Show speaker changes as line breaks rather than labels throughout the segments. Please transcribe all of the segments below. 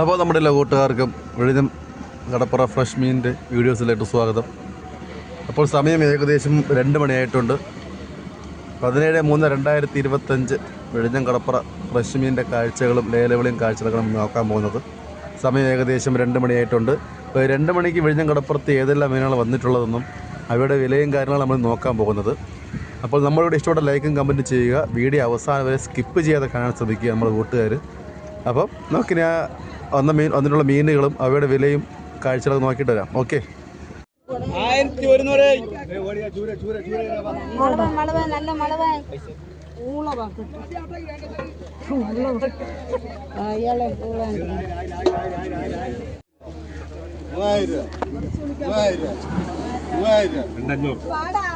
അപ്പോൾ നമ്മുടെ എല്ലാ കൂട്ടുകാർക്കും വിഴിഞ്ഞം കടപ്പുറ ഫ്രഷ് മീനിന്റെ വീഡിയോസിലേക്ക് സ്വാഗതം. അപ്പോൾ സമയം ഏകദേശം രണ്ട് മണിയായിട്ടുണ്ട്. പതിനേഴ് മൂന്ന് രണ്ടായിരത്തി ഇരുപത്തഞ്ച് വിഴിഞ്ഞം കടപ്പുറ ഫ്രഷ് മീനിന്റെ കാഴ്ചകളും ലേലവിളിയും കാഴ്ചകളും നോക്കാൻ പോകുന്നത്. സമയം ഏകദേശം രണ്ട് മണിയായിട്ടുണ്ട്. രണ്ട് മണിക്ക് വിഴിഞ്ഞം കടപ്പുറത്ത് ഏതെല്ലാം മീനുകൾ വന്നിട്ടുള്ളതെന്നും അവയുടെ വിലയും കാര്യങ്ങളും നമ്മൾ നോക്കാൻ പോകുന്നത്. അപ്പോൾ നമ്മളിവിടെ ഇഷ്ടപ്പെട്ട ലൈക്കും കമന്റും ചെയ്യുക. വീഡിയോ അവസാനം വരെ സ്കിപ്പ് ചെയ്യാതെ കാണാൻ ശ്രമിക്കുക നമ്മുടെ കൂട്ടുകാർ. അപ്പം നമുക്കിനി വന്ന മീൻ അതിനുള്ള മീനുകളും അവയുടെ വിലയും കാഴ്ചകൾ നോക്കിയിട്ട് വരാം. ഓക്കെ
ആയിരത്തി ഒരുന്നൂറ്.
നല്ല മളവ ഊള അയാളെ പൂളാൻ
മൂവായിരം മൂവായിരം മൂവായിരം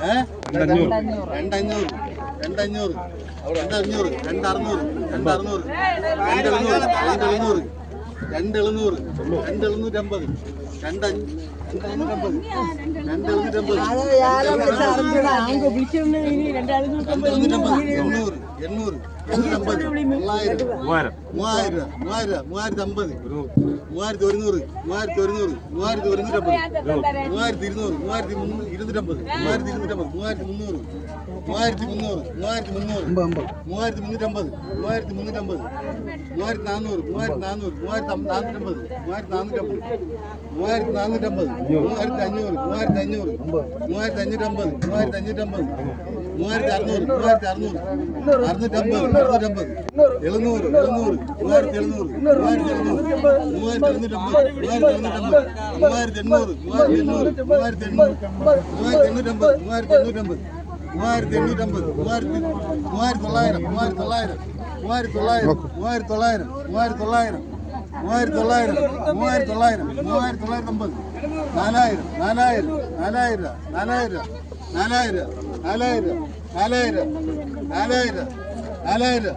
ഏ? രണ്ടഞ്ഞൂറ്. രണ്ടഞ്ഞൂറ്. രണ്ടഞ്ഞൂറ്. രണ്ടറുന്നൂറ് രണ്ടറുന്നൂറ് രണ്ടെഴുന്നൂറ് രണ്ടെഴുന്നൂറ് രണ്ട് എഴുന്നൂറ് രണ്ട് എഴുന്നൂറ്റി അമ്പത് രണ്ട് രണ്ട് എണ്ണൂറ്. എണ്ണൂറ്റമ്പത്. തൊള്ളായിരം മൂവായിരം. മൂവായിരം. മൂവായിരത്തി അമ്പത് മൂവായിരത്തി ഒരുന്നൂറ് മൂവായിരത്തി ഒരുന്നൂറ് മൂവായിരത്തി ഒരുന്നൂറ്റമ്പത് മൂവായിരത്തി ഇരുന്നൂറ് മൂവായിരത്തി ഇരുന്നൂറ്റമ്പത്. മൂവായിരത്തി ഇരുന്നൂറ്റമ്പത് മൂവായിരത്തി മുന്നൂറ് മൂവായിരത്തി മുന്നൂറ് മൂവായിരത്തി മുന്നൂറ് മൂവായിരത്തി മുന്നൂറ്റമ്പത് മൂവായിരത്തി മുന്നൂറ്റമ്പത് മൂവായിരത്തി നാനൂറ് മൂവായിരത്തി നാനൂറ് മൂവായിരത്തി നാനൂറ്റമ്പത് മൂവായിരത്തി നാനൂറ്റമ്പത് മൂവായിരത്തി നാനൂറ്റമ്പത് മൂവായിരത്തി അഞ്ഞൂറ് മൂവായിരത്തി അഞ്ഞൂറ് മൂവായിരത്തി അഞ്ഞൂറ്റമ്പത് മൂവായിരത്തി അഞ്ഞൂറ്റമ്പത് മൂവായിരത്തി അറുന്നൂറ് മൂവായിരത്തി അറുന്നൂറ്. അറുന്നൂറ്റമ്പത് അറുന്നൂറ്റമ്പത്. എഴുന്നൂറ് എഴുന്നൂറ് മൂവായിരത്തി എഴുന്നൂറ് മൂവായിരത്തി എഴുന്നൂറ് മൂവായിരത്തി എഴുന്നൂറ്റമ്പത് മൂവായിരത്തി എണ്ണൂറ് മൂവായിരത്തി എണ്ണൂറ് മൂവായിരത്തി എണ്ണൂറ് മൂവായിരത്തി എണ്ണൂറ് മൂവായിരത്തി എണ്ണൂറ്റമ്പത് മൂവായിരത്തി എണ്ണൂറ്റമ്പത് മൂവായിരത്തി എണ്ണൂറ്റമ്പത് മൂവായിരത്തി മൂവായിരത്തി തൊള്ളായിരം മൂവായിരത്തി തൊള്ളായിരം മൂവായിരത്തി തൊള്ളായിരം മൂവായിരത്തി തൊള്ളായിരം. മൂവായിരത്തി തൊള്ളായിരം മൂവായിരത്തി തൊള്ളായിരം മൂവായിരത്തി തൊള്ളായിരത്തി അമ്പത് നാലായിരം നാലായിരം നാലായിരം നാലായിരം നാലായിരം നാലായിരം നാലായിരം നാലായിരം നാലായിരം.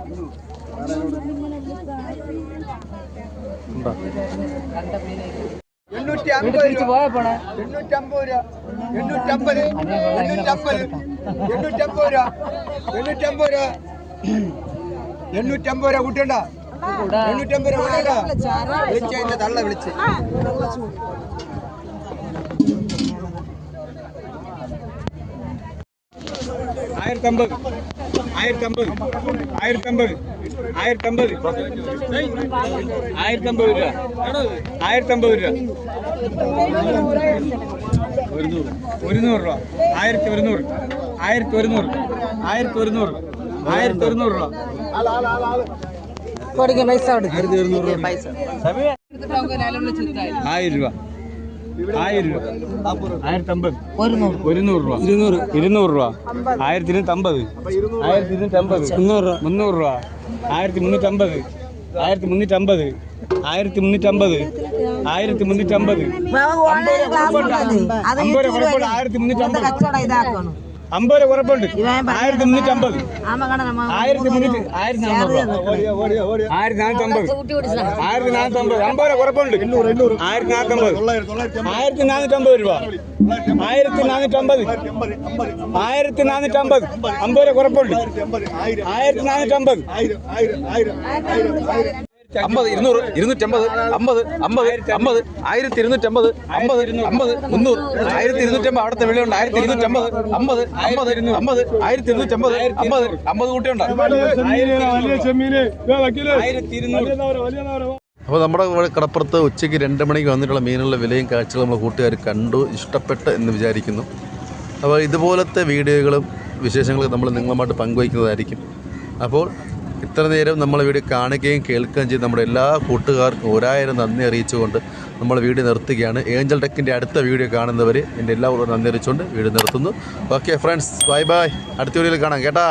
എണ്ണൂറ്റി അമ്പത് രൂപ. എണ്ണൂറ്റി അമ്പത് രൂപ. എണ്ണൂറ്റി അമ്പത് എണ്ണൂറ്റി അമ്പത് എണ്ണൂറ്റി അമ്പത് രൂപ. എണ്ണൂറ്റി അമ്പത് രൂപ. എണ്ണൂറ്റി അമ്പത് രൂപ കൂട്ടണ്ട ഒരുന്നൂറ് രൂപ. ആയിരത്തി ഒരുന്നൂറ്. ആയിരത്തി ഒരുന്നൂറ്. ആയിരത്തി ഒരുന്നൂറ്. ആയിരത്തി ഒരുന്നൂറ് രൂപ.
കൊടുക്ക പൈസ
കൊടുക്കും. രൂപ. ആയിരം രൂപ. ആയിരം രൂപ. ആയിരത്തമ്പത്. ഒരുന്നൂറ്. രൂപ. ഇരുന്നൂറ്. ഇരുന്നൂറ് രൂപ. ആയിരത്തി ഇരുന്നൂറ്റമ്പത് ആയിരത്തി ഇരുന്നൂറ്റമ്പത് മുന്നൂറ്. രൂപ. മുന്നൂറ് രൂപ ആയിരത്തി മുന്നൂറ്റമ്പത് ആയിരത്തി മുന്നൂറ്റമ്പത് ആയിരത്തി മുന്നൂറ്റമ്പത് ആയിരത്തി മുന്നൂറ്റമ്പത് ആയിരത്തി മുന്നൂറ്റമ്പത് അമ്പത് രൂപ ഉറപ്പുണ്ട് ആയിരത്തി
മുന്നൂറ്റി അമ്പത്
ആയിരത്തി മുന്നൂറ്റി ആയിരത്തി നാനൂറ് ആയിരത്തി നാനൂറ്റി അമ്പത് ആയിരത്തി നാനൂറ്റി അമ്പത് അമ്പത് രൂപ ഉറപ്പുണ്ട് ആയിരത്തി നാനൂറ്റി അമ്പത്. ആയിരത്തി നാനൂറ്റി അമ്പത് രൂപ. ആയിരത്തി നാനൂറ്റി അമ്പത് ആയിരത്തി നാനൂറ്റി അമ്പത് അമ്പത്. രൂപ ഉറപ്പുണ്ട് ആയിരത്തി
നാനൂറ്റി ഇരുന്നൂറ് ഇരുന്നൂറ്റമ്പത് അമ്പത് അമ്പത് അമ്പത് ആയിരത്തി ഇരുന്നൂറ്റമ്പത് അമ്പത് അമ്പത് മുന്നൂറ് ആയിരത്തി ഇരുന്നൂറ്റമ്പത് അവിടുത്തെ വിലയുണ്ട്. ആയിരത്തി ഇരുന്നൂറ്റമ്പത് അമ്പത് അമ്പത് അമ്പത് ആയിരത്തി ഇരുന്നൂറ്റമ്പത് അമ്പത് അമ്പത് കൂട്ടിയുണ്ട്. അപ്പോൾ നമ്മുടെ കടപ്പുറത്ത് ഉച്ചയ്ക്ക് രണ്ട് മണിക്ക് വന്നിട്ടുള്ള മീനുകളുടെ വിലയും കാഴ്ചകളും നമ്മൾ കൂട്ടുകാർ കണ്ടു ഇഷ്ടപ്പെട്ട് എന്ന് വിചാരിക്കുന്നു. അപ്പോൾ ഇതുപോലത്തെ വീഡിയോകളും വിശേഷങ്ങളും നമ്മൾ നിങ്ങളുമായിട്ട് പങ്കുവയ്ക്കുന്നതായിരിക്കും. അപ്പോൾ ഇത്ര നേരം നമ്മൾ വീഡിയോ കാണുകയും കേൾക്കുകയും ചെയ്ത് നമ്മുടെ എല്ലാ കൂട്ടുകാർക്കും ഒരായിരം നന്ദി അറിയിച്ചുകൊണ്ട് നമ്മൾ വീഡിയോ നിർത്തുകയാണ്. ഏഞ്ചൽ ടെക്കിന്റെ അടുത്ത വീഡിയോ കാണുന്നവർ എന്റെ എല്ലാവരും നന്ദി അറിയിച്ചുകൊണ്ട് വീഡിയോ നിർത്തുന്നു. ഓക്കെ ഫ്രണ്ട്സ് ബൈ ബൈ അടുത്ത വീഡിയോയിൽ കാണാം. കേട്ടാ?